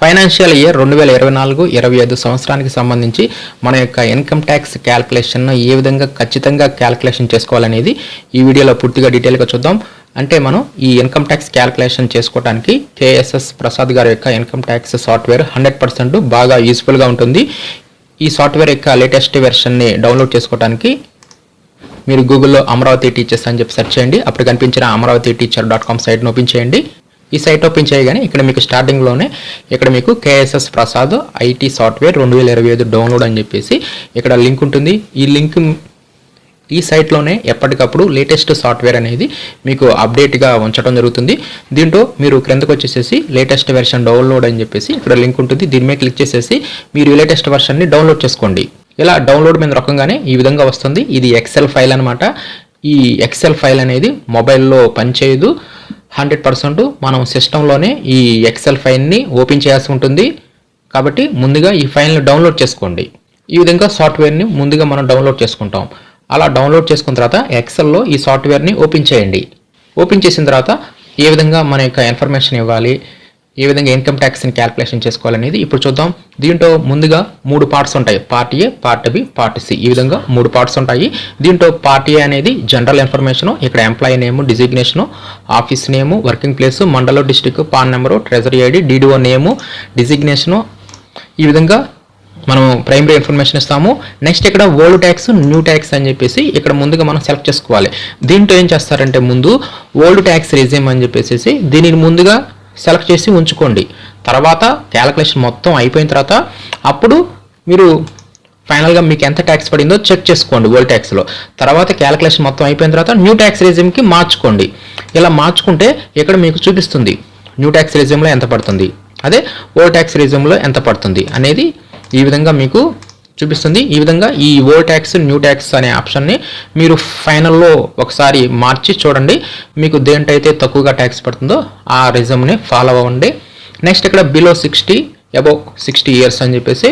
Financial year రెండు వేల ఇరవై నాలుగు ఇరవై ఐదు సంవత్సరానికి సంబంధించి మన యొక్క ఇన్కమ్ ట్యాక్స్ క్యాల్కులేషన్ను ఏ విధంగా ఖచ్చితంగా క్యాల్కులేషన్ చేసుకోవాలనేది ఈ వీడియోలో పూర్తిగా డీటెయిల్గా చూద్దాం. అంటే మనం ఈ ఇన్కమ్ ట్యాక్స్ క్యాల్కులేషన్ చేసుకోవడానికి కేఎస్ఎస్ ప్రసాద్ గారి యొక్క income tax software hundred percent బాగా యూస్ఫుల్గా ఉంటుంది. ఈ సాఫ్ట్వేర్ యొక్క లేటెస్ట్ వెర్షన్ని డౌన్లోడ్ చేసుకోవడానికి మీరు గూగుల్లో అమరావతి టీచర్స్ అని చెప్పి సెర్చ్ చేయండి. అప్పుడు కనిపించిన అమరావతి టీచర్ డాట్ కామ్ సైట్ను ఓపెన్ చేయండి. ఈ సైట్ ఓపెన్ చేయగానే ఇక్కడ మీకు స్టార్టింగ్లోనే ఇక్కడ మీకు కేఎస్ఎస్ ప్రసాద్ ఐటీ సాఫ్ట్వేర్ రెండు వేల ఇరవై ఐదు డౌన్లోడ్ అని చెప్పేసి ఇక్కడ లింక్ ఉంటుంది. ఈ లింక్ ఈ సైట్లోనే ఎప్పటికప్పుడు లేటెస్ట్ సాఫ్ట్వేర్ అనేది మీకు అప్డేట్గా ఉంచడం జరుగుతుంది. దీంట్లో మీరు క్రిందకు వచ్చేసేసి లేటెస్ట్ వెర్షన్ డౌన్లోడ్ అని చెప్పేసి ఇక్కడ లింక్ ఉంటుంది. దీని మీద క్లిక్ చేసేసి మీరు లేటెస్ట్ వెర్షన్ని డౌన్లోడ్ చేసుకోండి. ఇలా డౌన్లోడ్ మీద రకంగానే ఈ విధంగా వస్తుంది. ఇది ఎక్సెల్ ఫైల్ అనమాట ఈ ఎక్సెల్ ఫైల్ అనేది మొబైల్లో పనిచేయదు. హండ్రెడ్ పర్సెంట్ మనం సిస్టంలోనే ఈ ఎక్సెల్ ఫైల్ని ఓపెన్ చేయాల్సి ఉంటుంది. కాబట్టి ముందుగా ఈ ఫైల్ని డౌన్లోడ్ చేసుకోండి. ఈ విధంగా సాఫ్ట్వేర్ని ముందుగా మనం డౌన్లోడ్ చేసుకుంటాం. అలా డౌన్లోడ్ చేసుకున్న తర్వాత ఎక్సెల్లో ఈ సాఫ్ట్వేర్ని ఓపెన్ చేయండి. ఓపెన్ చేసిన తర్వాత ఏ విధంగా మన యొక్క ఇన్ఫర్మేషన్ ఇవ్వాలి? ఏ విధంగా ఇన్కమ్ ట్యాక్స్ని క్యాల్కులేషన్ చేసుకోవాలనేది ఇప్పుడు చూద్దాం. దీంట్లో ముందుగా మూడు పార్ట్స్ ఉంటాయి. Part A part B part C ఈ విధంగా మూడు పార్ట్స్ ఉంటాయి. దీంట్లో పార్ట్ ఏ అనేది జనరల్ ఇన్ఫర్మేషన్ ఇక్కడ employee name designation office name working place మండలం district PAN number treasury ID DDO name designation ఈ విధంగా మనం ప్రైమరీ ఇన్ఫర్మేషన్ ఇస్తాము. నెక్స్ట్ ఇక్కడ ఓల్డ్ ట్యాక్స్ న్యూ ట్యాక్స్ అని చెప్పేసి ఇక్కడ ముందుగా మనం సెలెక్ట్ చేసుకోవాలి. దీంట్లో ఏం చేస్తారంటే ముందు ఓల్డ్ ట్యాక్స్ రిజ్యూమ్ అని చెప్పేసి దీనికి ముందుగా సెలెక్ట్ చేసి ఉంచుకోండి. తర్వాత క్యాలిక్యులేషన్ మొత్తం అయిపోయిన తర్వాత అప్పుడు మీరు ఫైనల్గా మీకు ఎంత ట్యాక్స్ పడిందో చెక్ చేసుకోండి ఓల్డ్ ట్యాక్స్లో తర్వాత క్యాలిక్యులేషన్ మొత్తం అయిపోయిన తర్వాత న్యూ ట్యాక్స్ రిజ్యూమ్కి మార్చుకోండి. ఇలా మార్చుకుంటే ఇక్కడ మీకు చూపిస్తుంది న్యూ ట్యాక్స్ రిజ్యూమ్లో ఎంత పడుతుంది. అదే ఓల్డ్ ట్యాక్స్ రిజ్యూమ్లో ఎంత పడుతుంది అనేది ఈ విధంగా మీకు చూపిస్తుంది. ఈ విధంగా ఈ ఓల్డ్ ట్యాక్స్ న్యూ ట్యాక్స్ అనే ఆప్షన్ని మీరు ఫైనల్లో ఒకసారి మార్చి చూడండి. మీకు దేంటైతే తక్కువగా ట్యాక్స్ పడుతుందో ఆ రిజమ్ని ఫాలో అవ్వండి. నెక్స్ట్ ఇక్కడ below sixty above sixty years అని చెప్పేసి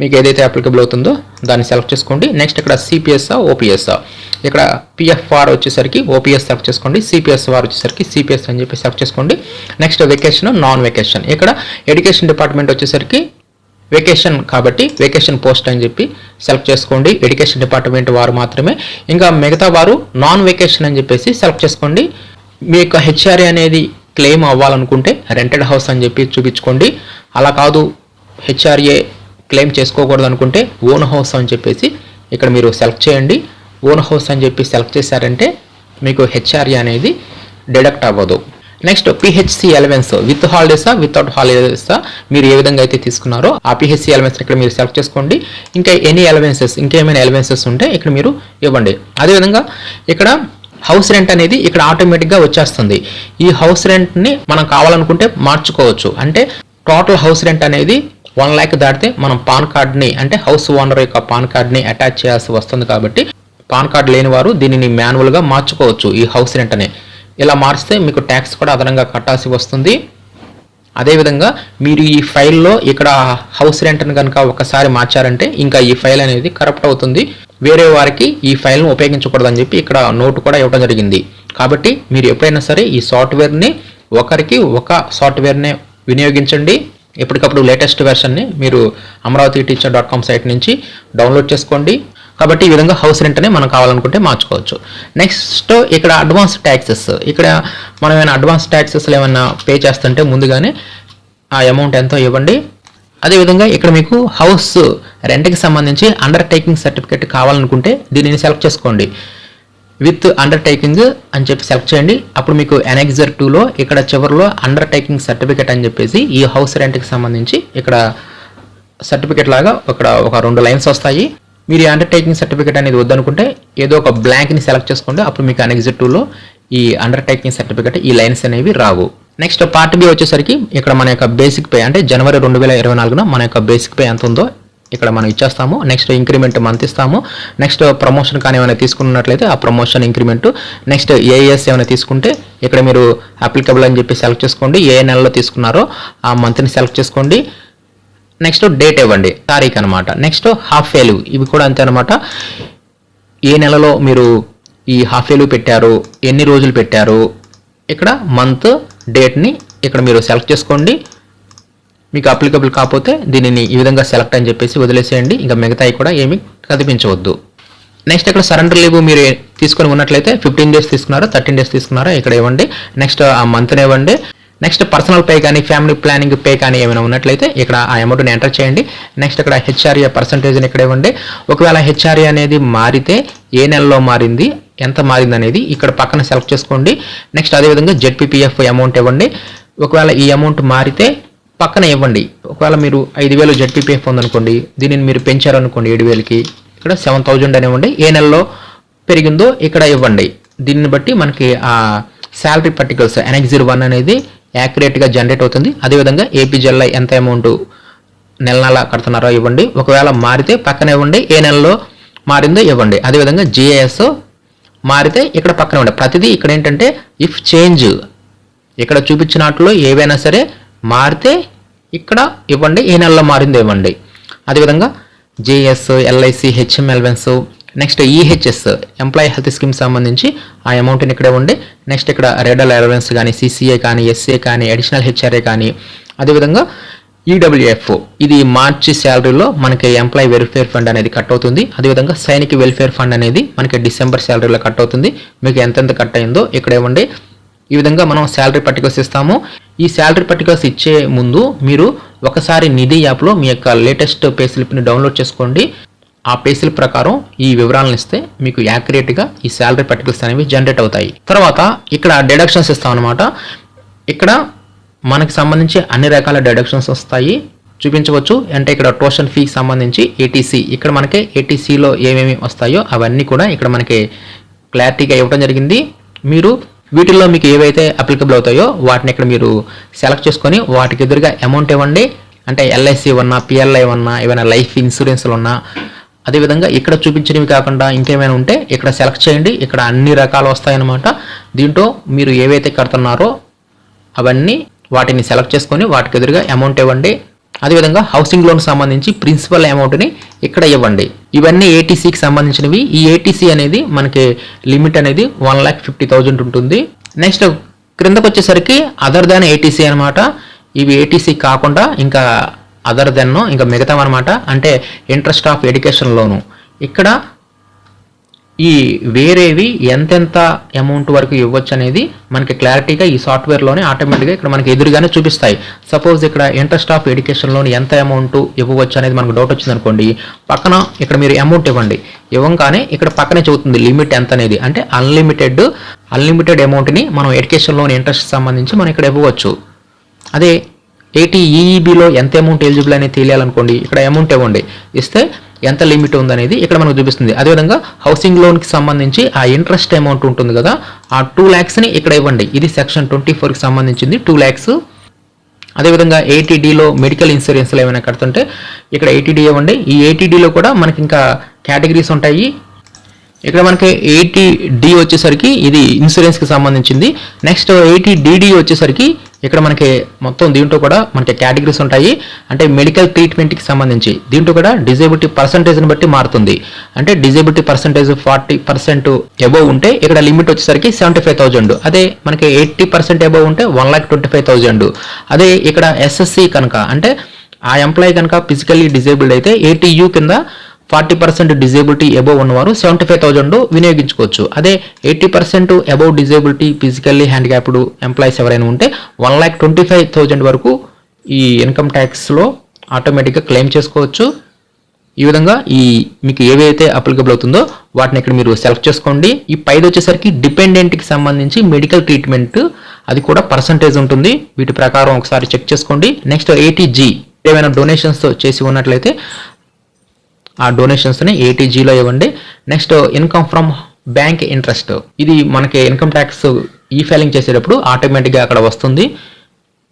మీకు ఏదైతే అప్లికబుల్ అవుతుందో దాన్ని సెలెక్ట్ చేసుకోండి. నెక్స్ట్ ఇక్కడ సిపిఎస్ఆ ఓపీఎస్ఆ. ఇక్కడ పిఎఫ్ఆర్ వచ్చేసరికి ఓపీఎస్ సెలెక్ట్ చేసుకోండి. సిపిఎస్ఆర్ వచ్చేసరికి సిపిఎస్ అని చెప్పి సెలెక్ట్ చేసుకోండి. Next vacation non vacation. ఇక్కడ ఎడ్యుకేషన్ డిపార్ట్మెంట్ వచ్చేసరికి వెకేషన్ కాబట్టి వెకేషన్ పోస్ట్ అని చెప్పి సెలెక్ట్ చేసుకోండి. ఎడ్యుకేషన్ డిపార్ట్మెంట్ వారు మాత్రమే. ఇంకా మిగతా వారు నాన్ వెకేషన్ అని చెప్పేసి సెలెక్ట్ చేసుకోండి. మీ యొక్క హెచ్ఆర్ఏ అనేది క్లెయిమ్ అవ్వాలనుకుంటే రెంటెడ్ హౌస్ అని చెప్పి చూపించుకోండి. అలా కాదు హెచ్ఆర్ఏ క్లెయిమ్ చేసుకోకూడదు అనుకుంటే ఓన్ హౌస్ అని చెప్పేసి ఇక్కడ మీరు సెలెక్ట్ చేయండి. ఓన్ హౌస్ అని చెప్పి సెలెక్ట్ చేశారంటే మీకు హెచ్ఆర్ఏ అనేది డిడక్ట్ అవ్వదు. నెక్స్ట్ పిహెచ్సి ఎలవెన్స్ విత్ హాలిడేసా వితౌట్ హాలిడేసా మీరు ఏ విధంగా అయితే తీసుకున్నారో ఆ పిహెచ్సి ఎలవెన్స్ ఇక్కడ మీరు సెలెక్ట్ చేసుకోండి. ఇంకా ఎనీ ఎలవెన్సెస్ ఇంకేమైనా ఎలవెన్సెస్ ఉంటే ఇక్కడ మీరు ఇవ్వండి. అదేవిధంగా ఇక్కడ హౌస్ రెంట్ అనేది ఇక్కడ ఆటోమేటిక్గా వచ్చేస్తుంది. ఈ హౌస్ రెంట్ని మనం కావాలనుకుంటే మార్చుకోవచ్చు. అంటే టోటల్ హౌస్ రెంట్ అనేది వన్ ల్యాక్ దాటితే మనం పాన్ కార్డ్ని అంటే హౌస్ ఓనర్ యొక్క పాన్ కార్డ్ని అటాచ్ చేయాల్సి వస్తుంది కాబట్టి పాన్ కార్డ్ లేని వారు దీనిని మాన్యువల్గా మార్చుకోవచ్చు ఈ హౌస్ రెంట్ అనే ఇలా మార్చితే మీకు ట్యాక్స్ కూడా అదనంగా కట్టాల్సి వస్తుంది. అదేవిధంగా మీరు ఈ ఫైల్లో ఇక్కడ హౌస్ రెంట్ని కనుక ఒకసారి మార్చారంటే ఇంకా ఈ ఫైల్ అనేది కరప్ట్ అవుతుంది. వేరే వారికి ఈ ఫైల్ను ఉపయోగించకూడదని చెప్పి ఇక్కడ నోటు కూడా ఇవ్వడం జరిగింది. కాబట్టి మీరు ఎప్పుడైనా సరే ఈ సాఫ్ట్వేర్ని ఒకరికి ఒక సాఫ్ట్వేర్నే వినియోగించండి. ఎప్పటికప్పుడు లేటెస్ట్ వెర్షన్ని మీరు Amaravati teacher dot com site నుంచి డౌన్లోడ్ చేసుకోండి. కాబట్టి ఈ విధంగా హౌస్ రెంట్ అనే మనం కావాలనుకుంటే మార్చుకోవచ్చు. నెక్స్ట్ ఇక్కడ అడ్వాన్స్ ట్యాక్సెస్ ఇక్కడ మనం ఏమైనా అడ్వాన్స్ ట్యాక్సెస్లు ఏమైనా పే చేస్తుంటే ముందుగానే ఆ అమౌంట్ ఎంతో ఇవ్వండి. అదేవిధంగా ఇక్కడ మీకు హౌస్ రెంట్కి సంబంధించి అండర్ టేకింగ్ సర్టిఫికేట్ కావాలనుకుంటే దీనిని సెలెక్ట్ చేసుకోండి. విత్ అండర్ టేకింగ్ అని చెప్పి సెలెక్ట్ చేయండి. అప్పుడు మీకు ఎనెక్జర్ టూలో ఇక్కడ చివరిలో అండర్ టేకింగ్ సర్టిఫికేట్ అని చెప్పేసి ఈ హౌస్ రెంట్కి సంబంధించి ఇక్కడ సర్టిఫికేట్ లాగా ఇక్కడ ఒక రెండు లైన్స్ వస్తాయి. మీరు ఈ అండర్ టేకింగ్ సర్టిఫికేట్ అనేది వద్దనుకుంటే ఏదో ఒక బ్లాంక్ని సెలెక్ట్ చేసుకోండి. అప్పుడు మీకు అనెక్జిట్ టూలో ఈ అండర్టేకింగ్ సర్టిఫికేట్ ఈ లైన్స్ అనేవి రావు. నెక్స్ట్ పార్ట్ బి వచ్చేసరికి ఇక్కడ మన యొక్క బేసిక్ పే అంటే జనవరి రెండు వేల ఇరవై నాలుగున మన యొక్క బేసిక్ పే ఎంత ఉందో ఇక్కడ మనం ఇచ్చేస్తాము. నెక్స్ట్ ఇంక్రిమెంట్ మంత్ ఇస్తాము. నెక్స్ట్ ప్రమోషన్ కానీ ఏమైనా తీసుకున్నట్లయితే ఆ ప్రమోషన్ ఇంక్రిమెంట్ నెక్స్ట్ ఏఎస్ ఏమైనా తీసుకుంటే ఇక్కడ మీరు అప్లికబుల్ అని చెప్పి సెలెక్ట్ చేసుకోండి. ఏ నెలలో తీసుకున్నారో ఆ మంత్ని సెలెక్ట్ చేసుకోండి. నెక్స్ట్ డేట్ ఇవ్వండి తారీఖు అనమాట నెక్స్ట్ హాఫ్ వేలు ఇవి కూడా అంతే అనమాట ఏ నెలలో మీరు ఈ హాఫ్ వేలు పెట్టారు ఎన్ని రోజులు పెట్టారు ఇక్కడ మంత్ డేట్ని ఇక్కడ మీరు సెలెక్ట్ చేసుకోండి. మీకు అప్లికబుల్ కాకపోతే దీనిని ఈ విధంగా సెలెక్ట్ అని చెప్పేసి వదిలేసేయండి. ఇంకా మిగతాయి కూడా ఏమి కదిపించవద్దు నెక్స్ట్ ఇక్కడ సరెండర్ లీవ్ మీరు తీసుకొని ఉన్నట్లయితే ఫిఫ్టీన్ డేస్ తీసుకున్నారా థర్టీన్ డేస్ తీసుకున్నారా ఇక్కడ ఇవ్వండి. నెక్స్ట్ ఆ మంత్ని ఇవ్వండి. నెక్స్ట్ పర్సనల్ పే కానీ ఫ్యామిలీ ప్లానింగ్ పే కానీ ఏమైనా ఉన్నట్లయితే ఇక్కడ ఆ అమౌంట్ని ఎంటర్ చేయండి. నెక్స్ట్ ఇక్కడ హెచ్ఆర్ఏ పర్సంటేజ్ని ఇక్కడ ఇవ్వండి ఒకవేళ హెచ్ఆర్ఏ అనేది మారితే ఏ నెలలో మారింది ఎంత మారింది అనేది ఇక్కడ పక్కన సెలెక్ట్ చేసుకోండి. నెక్స్ట్ అదేవిధంగా జెడ్పీపీఎఫ్ అమౌంట్ ఇవ్వండి. ఒకవేళ ఈ అమౌంట్ మారితే పక్కన ఇవ్వండి. ఒకవేళ మీరు ఐదు వేలు జెడ్పీపీఎఫ్ ఉందనుకోండి దీనిని మీరు పెంచారనుకోండి ఏడు వేలకి ఇక్కడ సెవెన్ థౌజండ్ అనివ్వండి ఏ నెలలో పెరిగిందో ఇక్కడ ఇవ్వండి. దీన్ని బట్టి మనకి ఆ salary particulars NX zero one అనేది యాక్యురేట్గా జనరేట్ అవుతుంది. అదేవిధంగా ఏపీజెల్ఐ ఎంత అమౌంట్ నెల నెల కడుతున్నారో ఇవ్వండి. ఒకవేళ మారితే పక్కన ఇవ్వండి. ఏ నెలలో మారిందో ఇవ్వండి. అదేవిధంగా జిఏఎస్ మారితే ఇక్కడ పక్కన ఇవ్వండి ప్రతిదీ ఇక్కడ ఏంటంటే ఇఫ్ చేంజ్ ఇక్కడ చూపించినట్లు ఏవైనా సరే మారితే ఇక్కడ ఇవ్వండి. ఏ నెలలో మారిందో ఇవ్వండి. అదేవిధంగా JS LIC హెచ్ఎంఎల్వెన్స్ next EHS employee health scheme సంబంధించి ఆ అమౌంట్ని ఇక్కడే ఉండి నెక్స్ట్ ఇక్కడ రెడల్ అలవెన్స్ కానీ సిసిఏ కానీ ఎస్ఏ కానీ అడిషనల్ హెచ్ఆర్ఏ కానీ అదేవిధంగా ఈడబ్ల్యూఎఫ్ ఇది మార్చి శాలరీలో మనకి ఎంప్లాయీ వెల్ఫేర్ ఫండ్ అనేది కట్ అవుతుంది. అదేవిధంగా సైనిక వెల్ఫేర్ ఫండ్ అనేది మనకి డిసెంబర్ శాలరీలో కట్ అవుతుంది. మీకు ఎంతెంత కట్ అయిందో ఇక్కడ ఇవ్వండి ఈ విధంగా మనం శాలరీ పర్టికులర్స్ ఇస్తాము. ఈ శాలరీ పర్టికులర్స్ ఇచ్చే ముందు మీరు ఒకసారి నిధి యాప్లో మీ యొక్క లేటెస్ట్ పే స్లిప్ని డౌన్లోడ్ చేసుకోండి. ఆ పేసిల్ ప్రకారం ఈ వివరాలను ఇస్తే మీకు యాక్యురేట్గా ఈ శాలరీ పర్టికల్స్ అనేవి జనరేట్ అవుతాయి. తర్వాత ఇక్కడ డిడక్షన్స్ ఇస్తాం అనమాట ఇక్కడ మనకి సంబంధించి అన్ని రకాల డిడక్షన్స్ వస్తాయి. చూపించవచ్చు. అంటే ఇక్కడ ట్యూషన్ ఫీకి సంబంధించి ఏటీసీ ఇక్కడ మనకి ఏటీసీలో ఏమేమి వస్తాయో అవన్నీ కూడా ఇక్కడ మనకి క్లారిటీగా ఇవ్వడం జరిగింది. మీరు వీటిల్లో మీకు ఏవైతే అప్లికబుల్ అవుతాయో వాటిని ఇక్కడ మీరు సెలెక్ట్ చేసుకొని వాటికి ఎదురుగా అమౌంట్ ఇవ్వండి. అంటే ఎల్ఐసి ఉన్నా పిఎల్ఐ ఉన్నా ఏమైనా లైఫ్ ఇన్సూరెన్స్లు ఉన్నా అదేవిధంగా ఇక్కడ చూపించినవి కాకుండా ఇంకేమైనా ఉంటే ఇక్కడ సెలెక్ట్ చేయండి. ఇక్కడ అన్ని రకాలు వస్తాయన్నమాట. దీంట్లో మీరు ఏవైతే కడుతున్నారో అవన్నీ వాటిని సెలెక్ట్ చేసుకొని వాటికి ఎదురుగా అమౌంట్ ఇవ్వండి. అదేవిధంగా హౌసింగ్ లోన్ సంబంధించి ప్రిన్సిపల్ అమౌంట్ని ఇక్కడ ఇవ్వండి. ఇవన్నీ ఏటీసీకి సంబంధించినవి. ఈ ఏటీసీ అనేది మనకి లిమిట్ అనేది వన్ ల్యాక్ ఫిఫ్టీ థౌజండ్ ఉంటుంది. నెక్స్ట్ క్రిందకు వచ్చేసరికి అదర్ దాన్ ఏటీసీ అనమాట ఇవి ఏటీసీ కాకుండా ఇంకా అదర్ దెన్ ఇంకా మిగతా అనమాట అంటే ఇంట్రెస్ట్ ఆఫ్ ఎడ్యుకేషన్ లోను. ఇక్కడ ఈ వేరేవి ఎంతెంత అమౌంట్ వరకు ఇవ్వచ్చు అనేది మనకి క్లారిటీగా ఈ సాఫ్ట్వేర్లోనే ఆటోమేటిక్గా ఇక్కడ మనకి ఎదురుగానే చూపిస్తాయి. సపోజ్ ఇక్కడ ఇంట్రెస్ట్ ఆఫ్ ఎడ్యుకేషన్ లోన్ ఎంత అమౌంట్ ఇవ్వవచ్చు అనేది మనకు డౌట్ వచ్చింది అనుకోండి. పక్కన ఇక్కడ మీరు అమౌంట్ ఇవ్వండి. ఇవ్వగానే ఇక్కడ పక్కనే చెబుతుంది లిమిట్ ఎంత అనేది అంటే అన్లిమిటెడ్ అన్లిమిటెడ్ అమౌంట్ని మనం ఎడ్యుకేషన్ లోన్ ఇంట్రెస్ట్ సంబంధించి మనం ఇక్కడ ఇవ్వవచ్చు. అదే ఏటీ ఈఈబిలో ఎంత అమౌంట్ ఎలిజిబుల్ అనేది తెలియాలనుకోండి ఇక్కడ అమౌంట్ ఇవ్వండి. ఇస్తే ఎంత లిమిట్ ఉందనేది ఇక్కడ మనకు చూపిస్తుంది. అదేవిధంగా హౌసింగ్ లోన్కి సంబంధించి ఆ ఇంట్రెస్ట్ అమౌంట్ ఉంటుంది కదా ఆ టూ ల్యాక్స్ని ఇక్కడ ఇవ్వండి. ఇది సెక్షన్ ట్వంటీ ఫోర్కి సంబంధించింది టూ ల్యాక్స్ అదేవిధంగా ఏటీడీలో మెడికల్ ఇన్సూరెన్స్లు ఏమైనా కడుతుంటే ఇక్కడ ఏటీడీ ఇవ్వండి. ఈ ఏటీడీలో కూడా మనకి ఇంకా కేటగిరీస్ ఉంటాయి. ఇక్కడ మనకి ఎయిటీ డి వచ్చేసరికి ఇది ఇన్సూరెన్స్కి సంబంధించింది. నెక్స్ట్ ఎయిటీ డిడి వచ్చేసరికి ఇక్కడ మనకి మొత్తం దీంట్లో కూడా మనకి కేటగిరీస్ ఉంటాయి. అంటే మెడికల్ ట్రీట్మెంట్కి సంబంధించి దీంట్లో కూడా డిజేబిలిటీ పర్సంటేజ్ని బట్టి మారుతుంది. అంటే disability percentage forty percent above ఉంటే ఇక్కడ లిమిట్ వచ్చేసరికి సెవెంటీ ఫైవ్ థౌజండ్ అదే మనకి ఎయిటీ పర్సెంట్ ఎబోవ్ ఉంటే one lakh twenty five thousand అదే ఇక్కడ ఎస్ఎస్సి కనుక అంటే ఆ ఎంప్లాయీ కనుక ఫిజికల్లీ డిజేబుల్డ్ అయితే ఏటీయూ కింద ఫార్టీ పర్సెంట్ డిజేబిలిటీ అబౌవ్ ఉన్నవారు సెవెంటీ ఫైవ్ థౌజండ్ వినియోగించుకోవచ్చు. అదే eighty percent above disability physically handicapped employees ఎవరైనా ఉంటే one lakh twenty five thousand వరకు ఈ ఇన్కమ్ ట్యాక్స్లో ఆటోమేటిక్గా క్లెయిమ్ చేసుకోవచ్చు. ఈ విధంగా ఈ మీకు ఏవైతే అప్లికబుల్ అవుతుందో వాటిని ఇక్కడ మీరు సెలెక్ట్ చేసుకోండి. ఈ పైది వచ్చేసరికి డిపెండెంట్కి సంబంధించి మెడికల్ ట్రీట్మెంట్ అది కూడా పర్సంటేజ్ ఉంటుంది. వీటి ప్రకారం ఒకసారి చెక్ చేసుకోండి. నెక్స్ట్ ఏటీజీ ఏమైనా డొనేషన్స్తో చేసి ఉన్నట్లయితే ఆ డొనేషన్స్ని ఏటీజీలో ఇవ్వండి. Next income from bank interest ఇది మనకి ఇన్కమ్ ట్యాక్స్ ఈ ఫైలింగ్ చేసేటప్పుడు ఆటోమేటిక్గా అక్కడ వస్తుంది.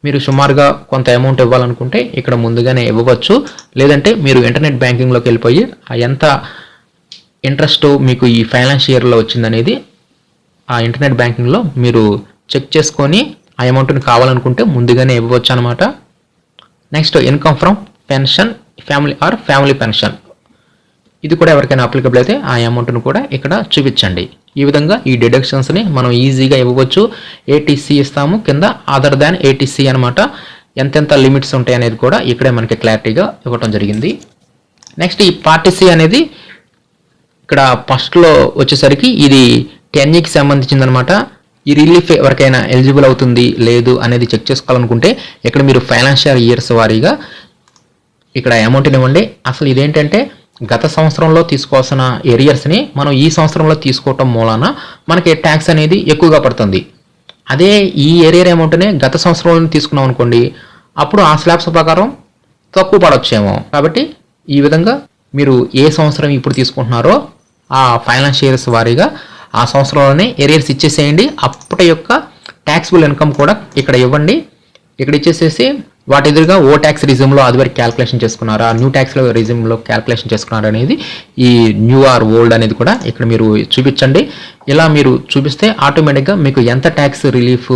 మీరు సుమారుగా కొంత అమౌంట్ ఇవ్వాలనుకుంటే ఇక్కడ ముందుగానే ఇవ్వవచ్చు. లేదంటే మీరు ఇంటర్నెట్ బ్యాంకింగ్లోకి వెళ్ళిపోయి ఆ ఎంత ఇంట్రెస్ట్ మీకు ఈ ఫైనాన్స్ ఇయర్లో వచ్చిందనేది ఆ ఇంటర్నెట్ బ్యాంకింగ్లో మీరు చెక్ చేసుకొని ఆ అమౌంట్ని కావాలనుకుంటే ముందుగానే ఇవ్వచ్చు అనమాట next income from pension family or family pension ఇది కూడా ఎవరికైనా అప్లికబుల్ అయితే ఆ అమౌంట్ను కూడా ఇక్కడ చూపించండి. ఈ విధంగా ఈ డిడక్షన్స్ని మనం ఈజీగా ఇవ్వవచ్చు. ఏటీసీ ఇస్తాము. కింద అదర్ దాన్ ఏటీసీ అనమాట ఎంతెంత లిమిట్స్ ఉంటాయి అనేది కూడా ఇక్కడే మనకి క్లారిటీగా ఇవ్వటం జరిగింది. నెక్స్ట్ ఈ పార్టీసీ అనేది ఇక్కడ ఫస్ట్లో వచ్చేసరికి ఇది టెన్ సంబంధించిందనమాట సంబంధించింది అనమాట ఈ రిలీఫ్ ఎవరికైనా ఎలిజిబుల్ అవుతుంది లేదు అనేది చెక్ చేసుకోవాలనుకుంటే ఇక్కడ మీరు ఫైనాన్షియల్ ఇయర్స్ వారీగా ఇక్కడ అమౌంట్ని ఇవ్వండి. అసలు ఇదేంటంటే గత సంవత్సరంలో తీసుకోవాల్సిన ఏరియర్స్ని మనం ఈ సంవత్సరంలో తీసుకోవటం మూలాన మనకి ట్యాక్స్ అనేది ఎక్కువగా పడుతుంది. అదే ఈ ఏరియర్ అమౌంట్నే గత సంవత్సరంలో తీసుకున్నాం అనుకోండి అప్పుడు ఆ స్లాబ్స్ ప్రకారం తక్కువ పడొచ్చేమో. కాబట్టి ఈ విధంగా మీరు ఏ సంవత్సరం ఇప్పుడు తీసుకుంటున్నారో ఆ ఫైనాన్షియర్స్ వారీగా ఆ సంవత్సరంలోనే ఏరియర్స్ ఇచ్చేసేయండి. అప్పటి యొక్క ట్యాక్సిబుల్ ఇన్కమ్ కూడా ఇక్కడ ఇవ్వండి. ఇక్కడ ఇచ్చేసేసి వాటి ఎదురుగా ఓ ట్యాక్స్ రిజ్యూమ్లో అది వరకు క్యాల్కులేషన్ చేసుకున్నారా? న్యూ ట్యాక్స్లో రిజ్యూమ్లో క్యాల్కులేషన్ చేసుకున్నారా అనేది ఈ న్యూ ఆర్ ఓల్డ్ అనేది కూడా ఇక్కడ మీరు చూపించండి. ఇలా మీరు చూపిస్తే ఆటోమేటిక్గా మీకు ఎంత ట్యాక్స్ రిలీఫ్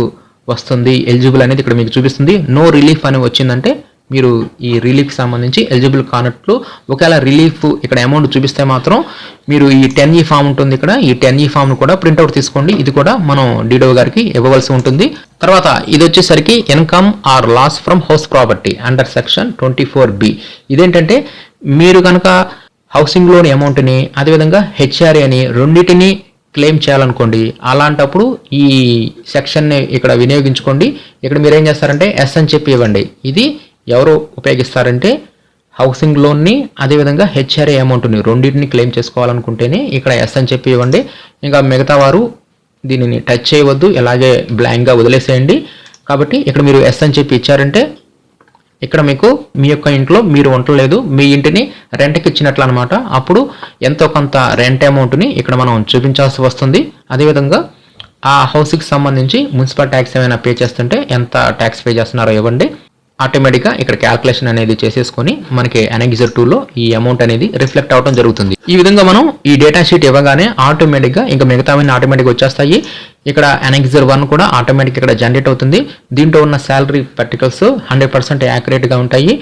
వస్తుంది ఎలిజిబుల్ అనేది ఇక్కడ మీకు చూపిస్తుంది. నో రిలీఫ్ అని వచ్చిందంటే మీరు ఈ రిలీఫ్కి సంబంధించి ఎలిజిబుల్ కానట్లు ఒకవేళ రిలీఫ్ ఇక్కడ అమౌంట్ చూపిస్తే మాత్రం మీరు ఈ టెన్ ఈ ఫామ్ ఉంటుంది ఇక్కడ. ఈ టెన్ ఈ ఫామ్ కూడా ప్రింట్అవుట్ తీసుకోండి. ఇది కూడా మనం డీడో గారికి ఇవ్వవలసి ఉంటుంది. తర్వాత ఇది వచ్చేసరికి income or loss from house property under section twenty four B ఇదేంటంటే మీరు కనుక హౌసింగ్ లోన్ అమౌంట్ని అదేవిధంగా హెచ్ఆర్ఏ అని రెండింటిని క్లెయిమ్ చేయాలనుకోండి అలాంటప్పుడు ఈ సెక్షన్ని ఇక్కడ వినియోగించుకోండి. ఇక్కడ మీరు ఏం చేస్తారంటే ఎస్ అని చెప్పి ఇవ్వండి. ఇది ఎవరు ఉపయోగిస్తారంటే హౌసింగ్ లోన్ని అదేవిధంగా హెచ్ఆర్ఏ అమౌంట్ని రెండింటిని క్లెయిమ్ చేసుకోవాలనుకుంటేనే ఇక్కడ ఎస్ అని చెప్పి ఇవ్వండి. ఇంకా మిగతా వారు దీనిని టచ్ చేయవద్దు ఇలాగే బ్లాంక్గా వదిలేసేయండి. కాబట్టి ఇక్కడ మీరు ఎస్ అని చెప్పి ఇచ్చారంటే ఇక్కడ మీకు మీ యొక్క ఇంట్లో మీరు ఉండలేదు మీ ఇంటిని రెంట్కి ఇచ్చినట్లు అనమాట అప్పుడు ఎంతో కొంత రెంట్ అమౌంట్ని ఇక్కడ మనం చూపించాల్సి వస్తుంది. అదేవిధంగా ఆ హౌస్కి సంబంధించి మున్సిపల్ ట్యాక్స్ ఏమైనా పే చేస్తుంటే ఎంత ట్యాక్స్ పే చేస్తున్నారో ఇవ్వండి. ఆటోమేటిక్గా ఇక్కడ క్యాల్కులేషన్ అనేది చేసేసుకొని మనకి అనెగ్జర్ టూలో ఈ అమౌంట్ అనేది రిఫ్లెక్ట్ అవడం జరుగుతుంది. ఈ విధంగా మనం ఈ డేటా షీట్ ఇవ్వగానే ఆటోమేటిక్గా ఇంకా మిగతావన్నీ ఆటోమేటిక్గా వచ్చేస్తాయి. ఇక్కడ అనెగ్జర్ వన్ కూడా ఆటోమేటిక్ ఇక్కడ జనరేట్ అవుతుంది. దీంట్లో ఉన్న శాలరీ పర్టికల్స్ హండ్రెడ్ పర్సెంట్ యాక్యురేట్గా ఉంటాయి.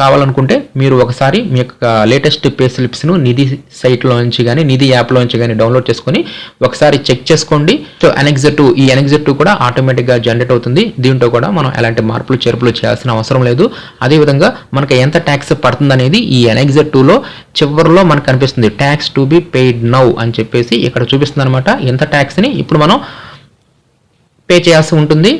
కావాలనుకుంటే మీరు ఒకసారి మీ యొక్క లేటెస్ట్ పే స్లిప్స్ను నిధి సైట్లో నుంచి కానీ నిధి యాప్లో నుంచి కానీ డౌన్లోడ్ చేసుకొని ఒకసారి చెక్ చేసుకోండి. సో ఎనెక్జర్ టూ ఈ ఎనెక్జర్ టూ కూడా ఆటోమేటిక్గా జనరేట్ అవుతుంది. దీంట్లో కూడా మనం ఎలాంటి మార్పులు చేర్పులు చేయాల్సిన అవసరం లేదు. అదేవిధంగా మనకి ఎంత ట్యాక్స్ పడుతుంది అనేది ఈ ఎనెక్జర్ టూలో చివరిలో మనకు కనిపిస్తుంది. Tax to be paid now అని చెప్పేసి ఇక్కడ చూపిస్తుంది అనమాట ఎంత ట్యాక్స్ని ఇప్పుడు మనం పే చేయాల్సి ఉంటుంది.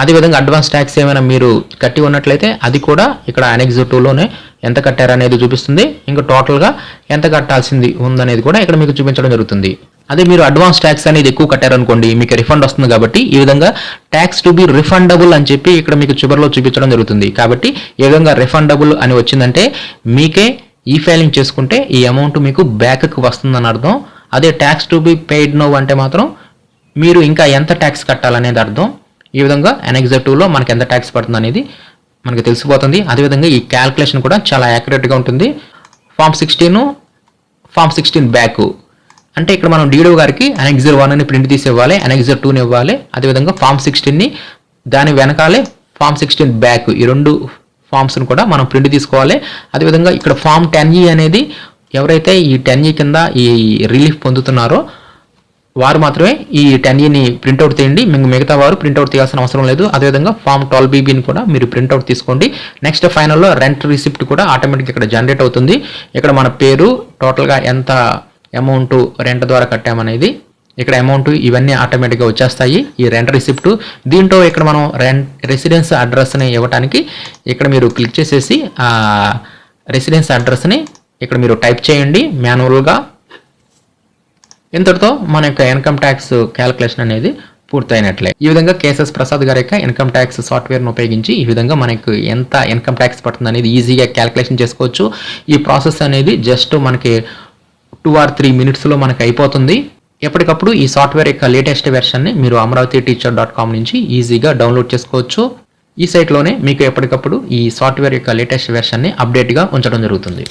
అదేవిధంగా అడ్వాన్స్ ట్యాక్స్ ఏమైనా మీరు కట్టి ఉన్నట్లయితే అది కూడా ఇక్కడ అనెక్స్ టూలోనే ఎంత కట్టారనేది చూపిస్తుంది. ఇంకా టోటల్గా ఎంత కట్టాల్సింది ఉందనేది కూడా ఇక్కడ మీకు చూపించడం జరుగుతుంది. అదే మీరు అడ్వాన్స్ ట్యాక్స్ అనేది ఎక్కువ కట్టారనుకోండి మీకు రిఫండ్ వస్తుంది కాబట్టి ఈ విధంగా ట్యాక్స్ టు బి రిఫండబుల్ అని చెప్పి ఇక్కడ మీకు చివరిలో చూపించడం జరుగుతుంది. కాబట్టి ఏ విధంగా రిఫండబుల్ అని వచ్చిందంటే మీకే ఈ ఫైలింగ్ చేసుకుంటే ఈ అమౌంట్ మీకు బ్యాక్కి వస్తుందని అర్థం. అదే tax to be paid no అంటే మాత్రం మీరు ఇంకా ఎంత ట్యాక్స్ కట్టాలనేది అర్థం. ఈ విధంగా ఎన్ఎక్జర్ టూలో మనకి ఎంత ట్యాక్స్ పడుతుంది అనేది మనకి తెలిసిపోతుంది. అదేవిధంగా ఈ క్యాల్కులేషన్ కూడా చాలా యాక్యురేట్గా ఉంటుంది. Form sixteen form sixteen back అంటే ఇక్కడ మనం డీడో గారికి అనెక్జర్ వన్ అని ప్రింట్ తీసి ఇవ్వాలి అనెక్జర్ టూని ఇవ్వాలి. అదేవిధంగా ఫామ్ సిక్స్టీన్ని దాని వెనకాలే ఫామ్ సిక్స్టీన్ బ్యాక్ ఈ రెండు ఫామ్స్ని కూడా మనం ప్రింట్ తీసుకోవాలి. అదేవిధంగా ఇక్కడ ఫామ్ టెన్ ఈ అనేది ఎవరైతే ఈ టెన్ ఈ e కింద ఈ రిలీఫ్ పొందుతున్నారో వారు మాత్రమే ఈ టెన్ ఈని ప్రింట్అవుట్ తీయండి. మీకు మిగతా వారు ప్రింట్అవుట్ తీయాల్సిన అవసరం లేదు. అదేవిధంగా ఫామ్ ట్వెల్వ్ బీబీని కూడా మీరు ప్రింట్అవుట్ తీసుకోండి. నెక్స్ట్ ఫైనల్లో రెంట్ రిసిప్ట్ కూడా ఆటోమేటిక్ ఇక్కడ జనరేట్ అవుతుంది. ఇక్కడ మన పేరు టోటల్గా ఎంత అమౌంట్ రెంట్ ద్వారా కట్టామనేది ఇక్కడ అమౌంట్ ఇవన్నీ ఆటోమేటిక్గా వచ్చేస్తాయి. ఈ రెంట్ రిసిప్ట్ దీంట్లో ఇక్కడ మనం రెంట్ రెసిడెన్స్ అడ్రస్ని ఇవ్వడానికి ఇక్కడ మీరు క్లిక్ చేసేసి ఆ రెసిడెన్స్ అడ్రస్ని ఇక్కడ మీరు టైప్ చేయండి. మాన్యువల్గా ఇంతటితో మన యొక్క ఇన్కమ్ ట్యాక్స్ క్యాలిక్యులేషన్ అనేది పూర్తయినట్లే. ఈ విధంగా కేసెస్ ప్రసాద్ గారి యొక్క ఇన్కమ్ ట్యాక్స్ సాఫ్ట్వేర్ను ఉపయోగించి ఈ విధంగా మనకు ఎంత ఇన్కమ్ ట్యాక్స్ పడుతుంది అనేది ఈజీగా క్యాలిక్యులేషన్ చేసుకోవచ్చు. ఈ ప్రాసెస్ అనేది జస్ట్ మనకి టూ ఆర్ త్రీ మినిట్స్లో మనకి అయిపోతుంది. ఎప్పటికప్పుడు ఈ సాఫ్ట్వేర్ యొక్క లేటెస్ట్ వెర్షన్ని మీరు అమరావతి టీచర్ డాట్ కామ్ నుంచి ఈజీగా డౌన్లోడ్ చేసుకోవచ్చు. ఈ సైట్లోనే మీకు ఎప్పటికప్పుడు ఈ సాఫ్ట్వేర్ యొక్క లేటెస్ట్ వెర్షన్ని అప్డేట్గా ఉంచడం జరుగుతుంది.